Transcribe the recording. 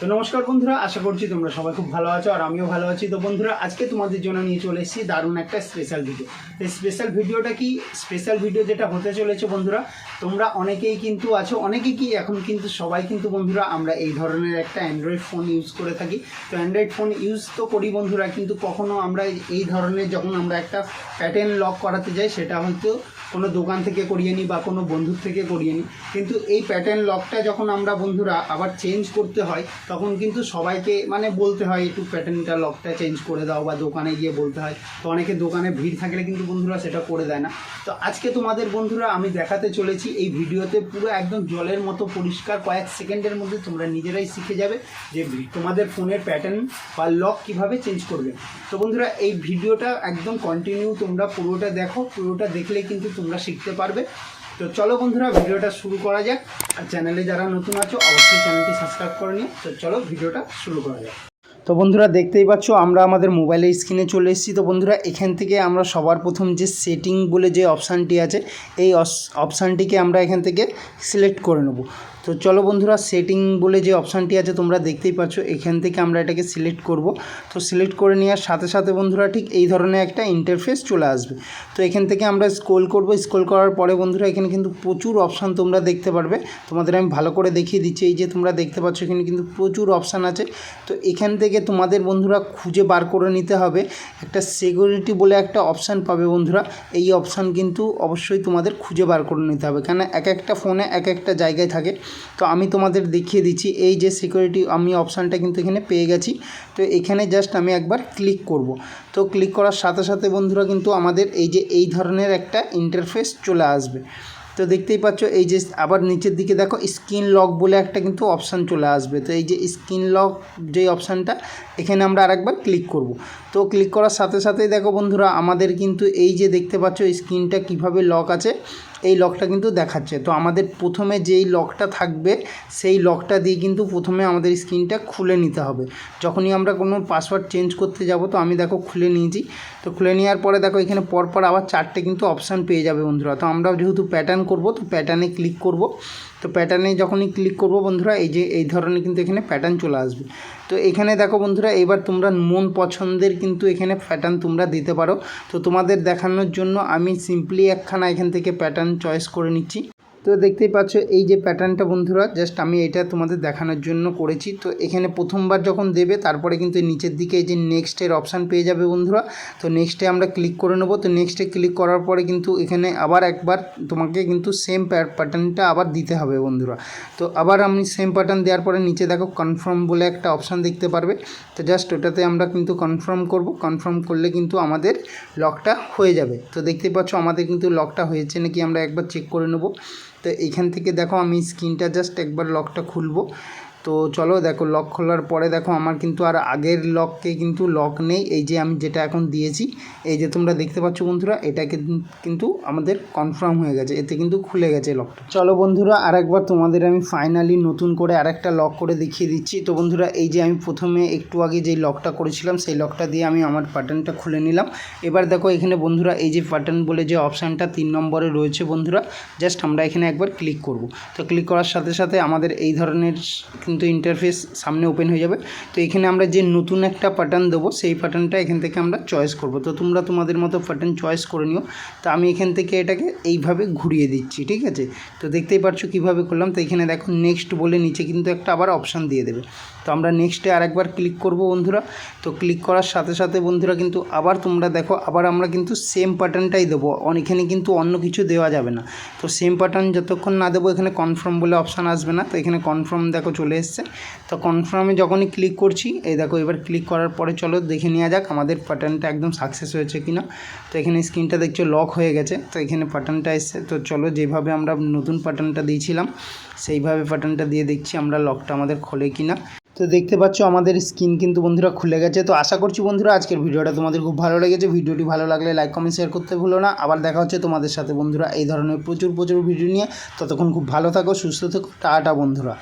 তো নমস্কার বন্ধুরা, আশা করছি তোমরা সবাই খুব ভালো আছো আর আমিও ভালো আছি। তো বন্ধুরা, আজকে তোমাদের জন্য নিয়ে চলে এসেছি দারুণ একটা স্পেশাল ভিডিও এই স্পেশাল ভিডিওটা কি? স্পেশাল ভিডিও যেটা হতে চলেছে বন্ধুরা, তোমরা অনেকেই কিন্তু আছো, অনেকেই কি এখন কিন্তু সবাই কিন্তু বন্ধুরা, আমরা এই ধরনের একটা অ্যান্ড্রয়েড ফোন ইউজ করে থাকি। তো অ্যান্ড্রয়েড ফোন ইউজ তো করি বন্ধুরা, কিন্তু কখনো আমরা এই ধরনের যখন আমরা একটা প্যাটার্ন লক করাতে যাই, সেটা হয়তো কোনো দোকান থেকে করিয়ে নিই বা কোনো বন্ধুর থেকে করিয়ে নিই কিন্তু এই প্যাটার্ন লকটা যখন আমরা বন্ধুরা আবার চেঞ্জ করতে হয়, তখন কিন্তু সবাইকে মানে বলতে হয়, একটু প্যাটার্নটা লকটা চেঞ্জ করে দাও বা দোকানে গিয়ে বলতে হয়। তো অনেকে দোকানে ভিড় থাকলে কিন্তু বন্ধুরা সেটা করে দেয় না। তো আজকে তোমাদের বন্ধুরা আমি দেখাতে চলেছি, এই ভিডিওতে পুরো একদম জলের মতো পরিষ্কার কয়েক সেকেন্ডের মধ্যে তোমরা নিজেরাই শিখে যাবে যে তোমাদের ফোনের প্যাটার্ন বা লক কীভাবে চেঞ্জ করবে। তো বন্ধুরা, এই ভিডিওটা একদম কন্টিনিউ তোমরা পুরোটা দেখো, পুরোটা দেখলে কিন্তু তোমরা শিখতে পারবে। তো চলো বন্ধুরা, ভিডিওটা শুরু করা যাক। আর চ্যানেলে যারা নতুন আছো, অবশ্যই চ্যানেলটি সাবস্ক্রাইব করে নিও। তো চলো ভিডিওটা শুরু করা যাক। তো বন্ধুরা, দেখতেই পাচ্ছ, আমরা আমাদের মোবাইলের স্ক্রিনে চলে এসেছি। তো বন্ধুরা, এখান থেকে আমরা সবার প্রথম যে সেটিং বলে যে অপশানটি আছে, এই অপশানটিকে আমরা এখান থেকে সিলেক্ট করে নেব। তো চলো বন্ধুরা সেটিং বলে যে অপশানটি আছে তোমরা দেখতেই পাচ্ছ, এখান থেকে আমরা এটাকে সিলেক্ট করব। তো সিলেক্ট করে নেওয়ার সাথে সাথে বন্ধুরা, ঠিক এই ধরনের একটা ইন্টারফেস চলে আসবে। তো এখান থেকে আমরা স্ক্রোল করব স্ক্রোল করার পরে বন্ধুরা, এখানে কিন্তু প্রচুর অপশান তোমরা দেখতে পারবে। তোমাদের আমি ভালো করে দেখিয়ে দিচ্ছি, এই যে তোমরা দেখতে পাচ্ছ, এখানে কিন্তু প্রচুর অপশান আছে। তো এখান থেকে তোমাদের বন্ধুরা খুঁজে বার করে নিতে হবে। একটা সিকিউরিটি বলে একটা অপশান পাবে বন্ধুরা, এই অপশান কিন্তু অবশ্যই তোমাদের খুঁজে বার করে নিতে হবে। কেন এক একটা ফোনে এক একটা জায়গায় থাকে। তো আমি তোমাদের দেখিয়ে দিচ্ছি, এই যে সিকিউরিটি আমি অপশানটা কিন্তু এখানে পেয়ে গেছি। তো এখানে জাস্ট আমি একবার ক্লিক করব। তো ক্লিক করার সাথে সাথে বন্ধুরা কিন্তু আমাদের এই যে, এই ধরনের একটা ইন্টারফেস চলে আসবে। তো দেখতেই পাচ্ছ, এই যে আবার নিচের দিকে দেখো স্ক্রিন লক বলে একটা কিন্তু অপশান চলে আসবে। তো এই যে স্ক্রিন লক যে অপশানটা এখানে আমরা আরেকবার ক্লিক করব। তো ক্লিক করার সাথে সাথেই দেখো বন্ধুরা, আমাদের কিন্তু এই যে দেখতে পাচ্ছ স্ক্রিনটা কীভাবে লক আছে এই লকটা কিন্তু দেখাচ্ছে। তো আমাদের প্রথমে যেই লকটা থাকবে, সেই লকটা দিয়ে কিন্তু প্রথমে আমাদের স্ক্রিনটা খুলে নিতে হবে। যখনই আমরা কোনো পাসওয়ার্ড চেঞ্জ করতে যাব, তো আমি দেখো খুলে নিয়েছি। তো খুলে নেওয়ার পরে দেখো এখানে পরপর আবার চারটে কিন্তু অপশান পেয়ে যাবে বন্ধুরা। তো আমরা যেহেতু প্যাটার্ন করব, তো প্যাটার্নে ক্লিক করব। তো প্যাটার্নে যখনই ক্লিক করব বন্ধুরা, এই যে এই ধরনের কিন্তু এখানে প্যাটার্ন চলে আসবে। তো এখানে দেখো বন্ধুরা, এবার তোমরা মন পছন্দের কিন্তু এখানে প্যাটার্ন তোমরা দিতে পারো। তো তোমাদের দেখানোর জন্য আমি সিম্পলি একখানা এখান থেকে প্যাটার্ন চয়েস করে নিচ্ছি। তো দেখতেই পাচ্ছ এই যে প্যাটার্নটা বন্ধুরা জাস্ট আমি এটা তোমাদের দেখানোর জন্য করেছি। তো এখানে প্রথমবার যখন দেবে, তারপরে কিন্তু নিচের দিকে এই যে নেক্সটের অপশান পেয়ে যাবে বন্ধুরা। তো নেক্সটে আমরা ক্লিক করে নেব। তো নেক্সটে ক্লিক করার পরে কিন্তু এখানে আবার একবার তোমাকে কিন্তু সেম প্যাটার্নটা আবার দিতে হবে বন্ধুরা। তো আবার আমি সেম প্যাটার্ন দেওয়ার পরে নিচে দেখো কনফার্ম বলে একটা অপশান দেখতে পারবে। তো জাস্ট ওটাতে আমরা কিন্তু কনফার্ম করব। কনফার্ম করলে কিন্তু আমাদের লকটা হয়ে যাবে। তো দেখতেই পাচ্ছ আমাদের কিন্তু লকটা হয়েছে নাকি? আমরা একবার চেক করে নেব। তো এখান থেকে দেখো আমি স্ক্রিনটা জাস্ট একবার লকটা খুলবো। তো চলো দেখো লক খোলার পরে দেখো আমার কিন্তু আর আগের লককে কিন্তু লক নেই। এই যে আমি যেটা এখন দিয়েছি, এই যে তোমরা দেখতে পাচ্ছ বন্ধুরা, এটা কিন্তু আমাদের কনফার্ম হয়ে গেছে। এতে কিন্তু খুলে গেছে লকটা চলো বন্ধুরা, আরেকবার তোমাদের আমি ফাইনালি নতুন করে আরেকটা লক করে দেখিয়ে দিচ্ছি। তো বন্ধুরা, এই যে আমি প্রথমে একটু আগে যেই লকটা করেছিলাম, সেই লকটা দিয়ে আমি আমার প্যাটার্নটা খুলে নিলাম। এবার দেখো এখানে বন্ধুরা, এই যে প্যাটার্ন বলে যে অপশানটা তিন নম্বরে রয়েছে বন্ধুরা জাস্ট আমরা এখানে একবার ক্লিক করব। তো ক্লিক করার সাথে সাথে আমাদের এই ধরনের কিন্তু ইন্টারফেস সামনে ওপেন হয়ে যাবে। তো এখানে আমরা যে নতুন একটা প্যাটার্ন দেবো, সেই প্যাটার্নটা এখান থেকে আমরা চয়েস করব। তো তোমরা তোমাদের মতো প্যাটার্ন চয়েস করে নিও। তো আমি এখান থেকে এটাকে এইভাবে ঘুরিয়ে দিচ্ছি, ঠিক আছে? তো দেখতেই পারছ কীভাবে করলাম। তো এখানে দেখো নেক্সট বলে নিচে কিন্তু একটা আবার অপশান দিয়ে দেবে। তো আমরা নেক্সটে আরেকবার ক্লিক করব বন্ধুরা। তো ক্লিক করার সাথে সাথে বন্ধুরা কিন্তু আবার তোমরা দেখো, আবার আমরা কিন্তু সেম প্যাটার্নটাই দেবো। এখানে কিন্তু অন্য কিছু দেওয়া যাবে না। তো সেম প্যাটার্ন যতক্ষণ না দেবো, এখানে কনফার্ম বলে অপশান আসবে না। তো এখানে কনফার্ম দেখো চলে এসছে। তো কনফার্মে যখনই ক্লিক করছি, এই দেখো এবার ক্লিক করার পরে চলো দেখে নেওয়া যাক আমাদের প্যাটার্নটা একদম সাকসেস হয়েছে কি না তো এখানে স্ক্রিনটা দেখছ লক হয়ে গেছে, তো এখানে প্যাটার্নটা এসছে। তো চলো যেভাবে আমরা নতুন প্যাটার্নটা দিয়েছিলাম, সেইভাবে প্যাটার্নটা দিয়ে দেখছি আমরা লকটা আমাদের খোলে কি না তো দেখতে পাচ্ছ আমাদের স্ক্রিন কিন্তু বন্ধুরা খুলে গেছে। তো আশা করছি বন্ধুরা আজকের ভিডিওটা তোমাদের খুব ভালো লেগেছে। ভিডিওটি ভালো লাগলে লাইক কমেন্ট শেয়ার করতে ভুলো না। আবার দেখা হচ্ছে তোমাদের সাথে বন্ধুরা এই ধরনের প্রচুর প্রচুর ভিডিও নিয়ে। ততক্ষণ খুব ভালো থাকো, সুস্থ থাকো। টাটা বন্ধুরা।